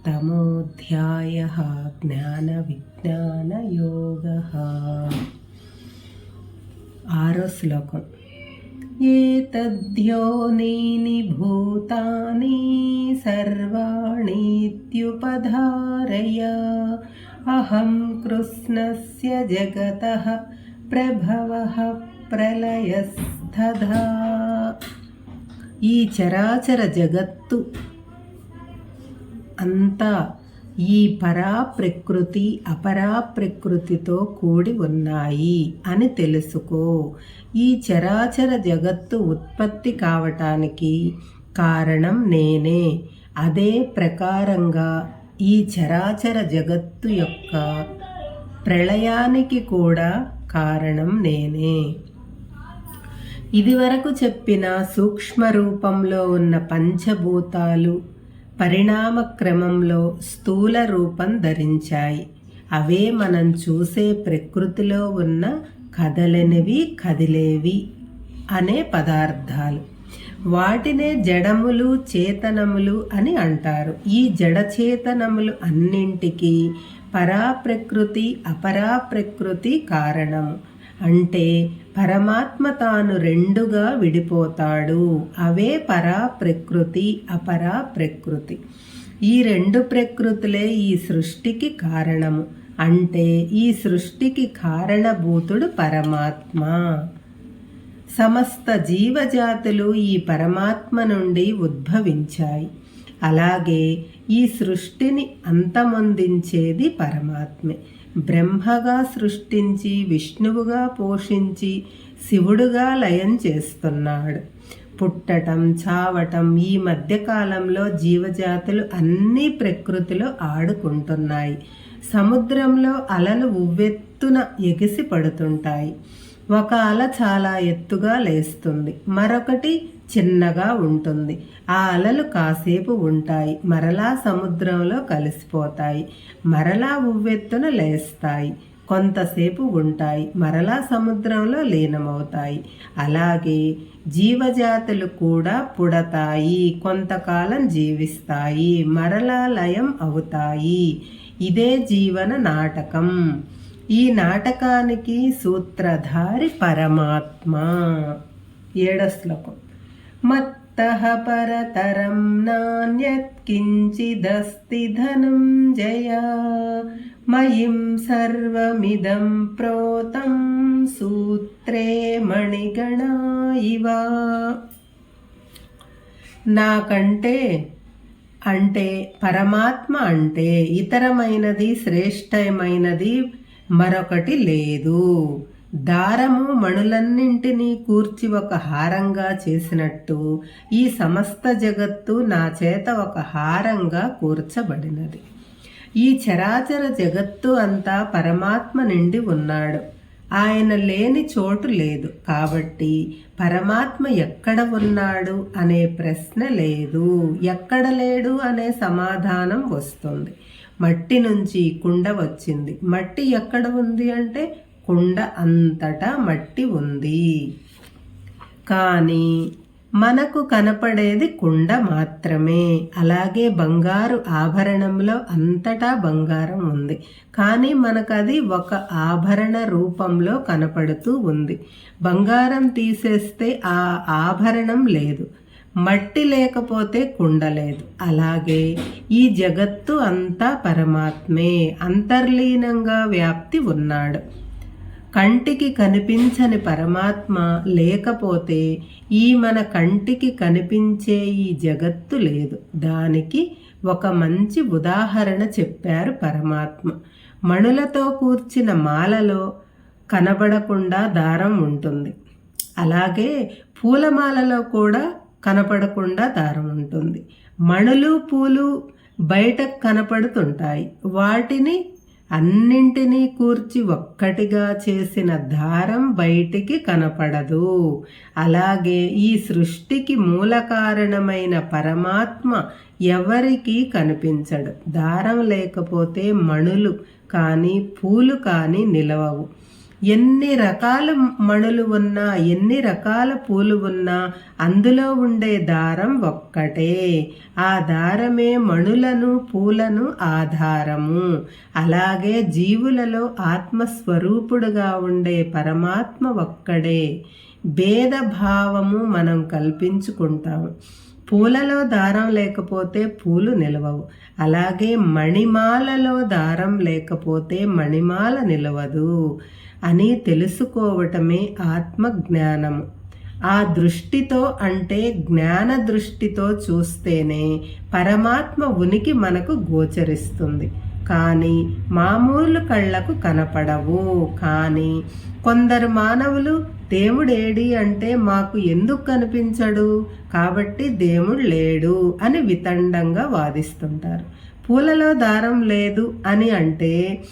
सप्तमोऽध्यायः ज्ञानविज्ञानयोगः ఆరో శ్లోకం ఏతద్యోనీని భూతాని సర్వాణీత్యుపధారయ అహం కృష్ణస్య జగతః ప్రభవः ప్రళయస్థదా ఈ చరాచర జగత్తు అంతా ఈ పరా ప్రకృతి అపరా ప్రకృతితో కూడి ఉన్నాయి అని తెలుసుకో. ఈ చరాచర జగత్తు ఉత్పత్తి కావటానికి కారణం నేనే. అదే ప్రకారంగా ఈ చరాచర జగత్తు యొక్క ప్రళయానికి కూడా కారణం నేనే. ఇదివరకు చెప్పిన సూక్ష్మ రూపంలో ఉన్న పంచభూతాలు పరిణామ క్రమంలో స్థూల రూపం ధరించాయి. అవే మనం చూసే ప్రకృతిలో ఉన్న కదలనివి కదిలేవి అనే పదార్థాలు. వాటినే జడములు చేతనములు అని అంటారు. ఈ జడచేతనములు అన్నింటికీ పరాప్రకృతి అపరాప్రకృతి కారణము. అంటే పరమాత్మ తాను రెండుగా విడిపోతాడు. అవే పరా ప్రకృతి అపరా ప్రకృతి ఈ రెండు ప్రకృతులే ఈ సృష్టికి కారణము. అంటే ఈ సృష్టికి కారణభూతుడు పరమాత్మ. సమస్త జీవజాతులు ఈ పరమాత్మ నుండి ఉద్భవించాయి. అలాగే ఈ సృష్టిని అంతమొందించేది పరమాత్మే. బ్రహ్మగా సృష్టించి విష్ణువుగా పోషించి శివుడుగా లయం చేస్తున్నాడు. పుట్టటం చావటం ఈ మధ్యకాలంలో జీవజాతులు అన్ని ప్రకృతిలో ఆడుకుంటున్నాయి. సముద్రంలో అలలు ఉవ్వెత్తున ఎగిసి పడుతుంటాయి ఒక అల చాలా ఎత్తుగా లేస్తుంది. మరొకటి చిన్నగా ఉంటుంది. ఆ అలలు కాసేపు ఉంటాయి. మరలా సముద్రంలో కలిసిపోతాయి. మరలా ఉవ్వెత్తున లేస్తాయి. కొంతసేపు ఉంటాయి. మరలా సముద్రంలో లీనమవుతాయి. అలాగే జీవజాతులు కూడా పుడతాయి. కొంతకాలం జీవిస్తాయి. మరలా లయం అవుతాయి. ఇదే జీవన నాటకం. ఈ నాటకానికి సూత్రధారి పరమాత్మ. ఏడ శ్లోకం. మత్తః పరతరం నాణ్యత్ కించిదస్తి ధనం జయ మయిం సర్వమిదం ప్రోతం సూత్రే మణిగణ ఇవ నాకంటే అంటే పరమాత్మ అంటే ఇతరమైనది శ్రేష్టమైనది మరొకటి లేదు. దారము మణులన్నింటినీ కూర్చి ఒక హారంగా చేసినట్టు ఈ సమస్త జగత్తు నా చేత ఒక హారంగా కూర్చబడినది. ఈ చరాచర జగత్తు అంతా పరమాత్మ నిండి ఉన్నాడు. ఆయన లేని చోటు లేదు. కాబట్టి పరమాత్మ ఎక్కడ ఉన్నాడు అనే ప్రశ్న లేదు. ఎక్కడ లేడు అనే సమాధానం వస్తుంది. మట్టి నుంచి కుండ వచ్చింది. మట్టి ఎక్కడ ఉంది అంటే కుండ అంతటా మట్టి ఉంది. కానీ మనకు కనపడేది కుండ మాత్రమే. అలాగే బంగారు ఆభరణంలో అంతటా బంగారం ఉంది. కానీ మనకది ఒక ఆభరణ రూపంలో కనపడుతూ ఉంది. బంగారం తీసేస్తే ఆ ఆభరణం లేదు. మట్టి లేకపోతే కుండ లేదు. అలాగే ఈ జగత్తు అంతా పరమాత్మే. అంతర్లీనంగా వ్యాప్తి ఉన్నాడు. కంటికి కనిపించని పరమాత్మ లేకపోతే ఈ మన కంటికి కనిపించే ఈ జగత్తు లేదు. దానికి ఒక మంచి ఉదాహరణ చెప్పారు పరమాత్మ. మణులతో కూర్చిన మాలలో కనబడకుండా దారం ఉంటుంది. అలాగే పూలమాలలో కూడా కనపడకుండా దారం ఉంటుంది. మణులు పూలు బయట కనపడుతుంటాయి. వాటిని అన్నింటినీ కూర్చి ఒక్కటిగా చేసిన దారం బయటికి కనపడదు. అలాగే ఈ సృష్టికి మూల కారణమైన పరమాత్మ ఎవరికీ కనిపించడు. దారం లేకపోతే మణులు కానీ పూలు కానీ నిలవవు. ఎన్ని రకాల మణులు ఉన్నా ఎన్ని రకాల పూలు ఉన్నా అందులో ఉండే దారం ఒక్కటే. ఆ దారమే మణులను పూలను ఆధారము. అలాగే జీవులలో ఆత్మస్వరూపుడుగా ఉండే పరమాత్మ ఒక్కడే. భేదభావము మనం కల్పించుకుంటాము. పూలలో దారం లేకపోతే పూలు నిలవవు. అలాగే మణిమాలలో దారం లేకపోతే మణిమాల నిలవదు. అని తెలుసుకోవటమే ఆత్మ జ్ఞానము ఆ దృష్టితో అంటే జ్ఞాన దృష్టితో చూస్తేనే పరమాత్మ ఉనికి మనకు గోచరిస్తుంది. కానీ మామూలు కళ్ళకు కనపడవు. కానీ కొందరు మానవులు దేవుడేడి అంటే మాకు ఎందుకు కనిపించడు? కాబట్టి దేవుడు లేడు అని వితండంగా వాదిస్తుంటారు. పూలలో దారం లేదు అని అంటే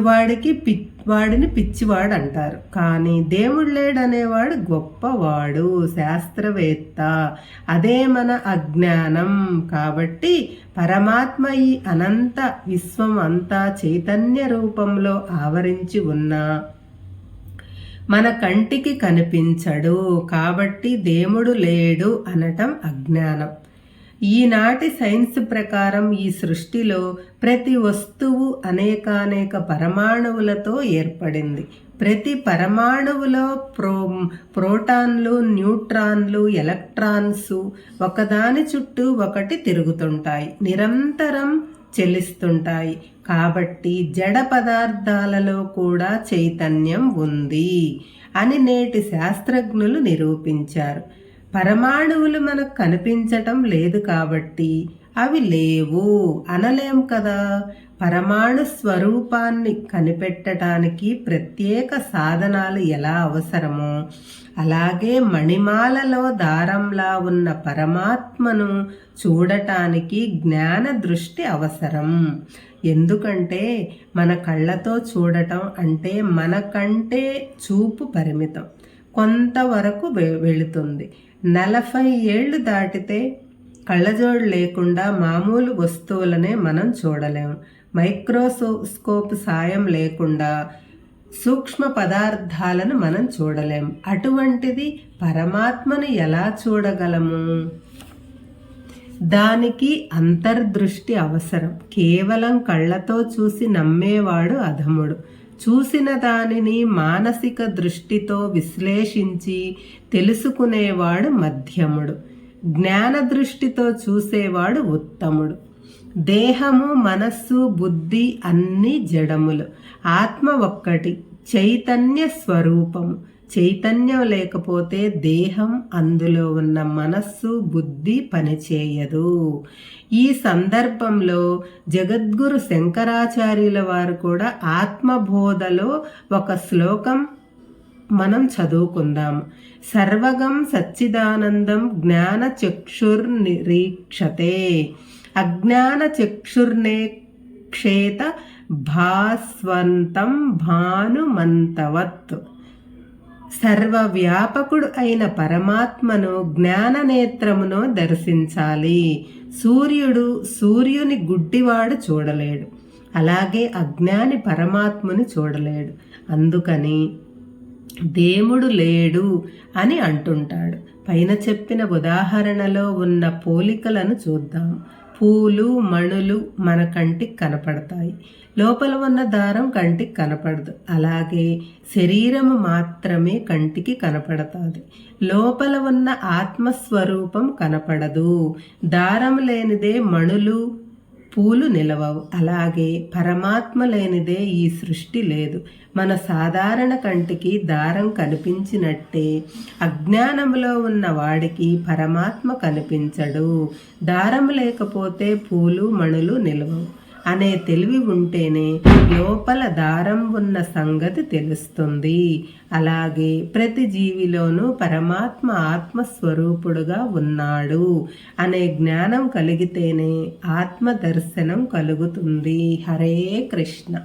వాడికి పి వాడిని పిచ్చివాడు అంటారు. కానీ దేవుడు లేడనేవాడు గొప్పవాడు శాస్త్రవేత్త. అదే మన అజ్ఞానం. కాబట్టి పరమాత్మ ఈ అనంత విశ్వం అంతా చైతన్య రూపంలో ఆవరించి ఉన్న మన కంటికి కనిపించడు. కాబట్టి దేవుడు లేడు అనటం అజ్ఞానం. ఈనాటి సైన్స్ ప్రకారం ఈ సృష్టిలో ప్రతి వస్తువు అనేకానేక పరమాణువులతో ఏర్పడింది. ప్రతి పరమాణువులో ప్రో ప్రోటాన్లు న్యూట్రాన్లు ఎలక్ట్రాన్స్ ఒకదాని చుట్టూ ఒకటి తిరుగుతుంటాయి. నిరంతరం చెల్లిస్తుంటాయి. కాబట్టి జడ పదార్థాలలో కూడా చైతన్యం ఉంది అని నేటి శాస్త్రజ్ఞులు నిరూపించారు. పరమాణువులు మనకు కనిపించటం లేదు కాబట్టి అవి లేవు. అనలేం కదా? పరమాణు స్వరూపాన్ని కనిపెట్టడానికి ప్రత్యేక సాధనాలు ఎలా అవసరమో? అలాగే మణిమాలలో దారంలా ఉన్న పరమాత్మను చూడటానికి జ్ఞాన దృష్టి అవసరం. ఎందుకంటే మన కళ్ళతో చూడటం అంటే మనకంటే చూపు పరిమితం. కొంతవరకు వెళుతుంది. నలభై ఏళ్ళు దాటితే కళ్ళజోడు లేకుండా మామూలు వస్తువులనే మనం చూడలేము మైక్రోస్కోప్ సాయం లేకుండా సూక్ష్మ పదార్థాలను మనం చూడలేం. అటువంటిది పరమాత్మను ఎలా చూడగలము? దానికి అంతర్దృష్టి అవసరం. కేవలం కళ్ళతో చూసి నమ్మేవాడు అధముడు. చూసిన దానిని మానసిక దృష్టితో విశ్లేషించి తెలుసుకునేవాడు మధ్యముడు. జ్ఞాన దృష్టితో చూసేవాడు ఉత్తముడు. దేహము మనస్సు బుద్ధి అన్ని జడములు. ఆత్మ ఒక్కటి చైతన్య స్వరూపము. చైతన్యం లేకపోతే దేహం అందులో ఉన్న మనస్సు బుద్ధి పనిచేయదు. ఈ సందర్భంలో జగద్గురు శంకరాచార్యుల వారు కూడా ఆత్మబోధలో ఒక శ్లోకం మనం చదువుకుందాం. సర్వగం సచ్చిదానందం జ్ఞాన చక్షుర్నిరీక్షతే అజ్ఞాన చక్షుర్నే క్షేత భాస్వంతం భానుమంతవత్. సర్వవ్యాపకుడు అయిన పరమాత్మను జ్ఞాననేత్రమును దర్శించాలి. సూర్యుడు సూర్యుని గుడ్డివాడు చూడలేడు. అలాగే అజ్ఞాని పరమాత్మను చూడలేడు. అందుకని దేవుడు లేడు అని అంటుంటాడు. పైన చెప్పిన ఉదాహరణలో ఉన్న పోలికలను చూద్దాం. పూలు మణులు మన కంటికి కనపడతాయి. లోపల ఉన్న దారం కంటికి కనపడదు. అలాగే శరీరము మాత్రమే కంటికి కనపడతాది. లోపల ఉన్న ఆత్మస్వరూపం కనపడదు. దారం లేనిదే మణులు పూలు నిలవవు. అలాగే పరమాత్మ లేనిదే ఈ సృష్టి లేదు. మన సాధారణ కంటికి దారం కనిపించినట్టే అజ్ఞానంలో ఉన్న వాడికి పరమాత్మ కనిపించడు. దారం లేకపోతే పూలు మణులు నిలవవు. అనే తెలివి ఉంటేనే లోపల దారం ఉన్న సంగతి తెలుస్తుంది. అలాగే ప్రతి జీవిలోనూ పరమాత్మ ఆత్మస్వరూపుడుగా ఉన్నాడు అనే జ్ఞానం కలిగితేనే ఆత్మ దర్శనం కలుగుతుంది. హరే కృష్ణ.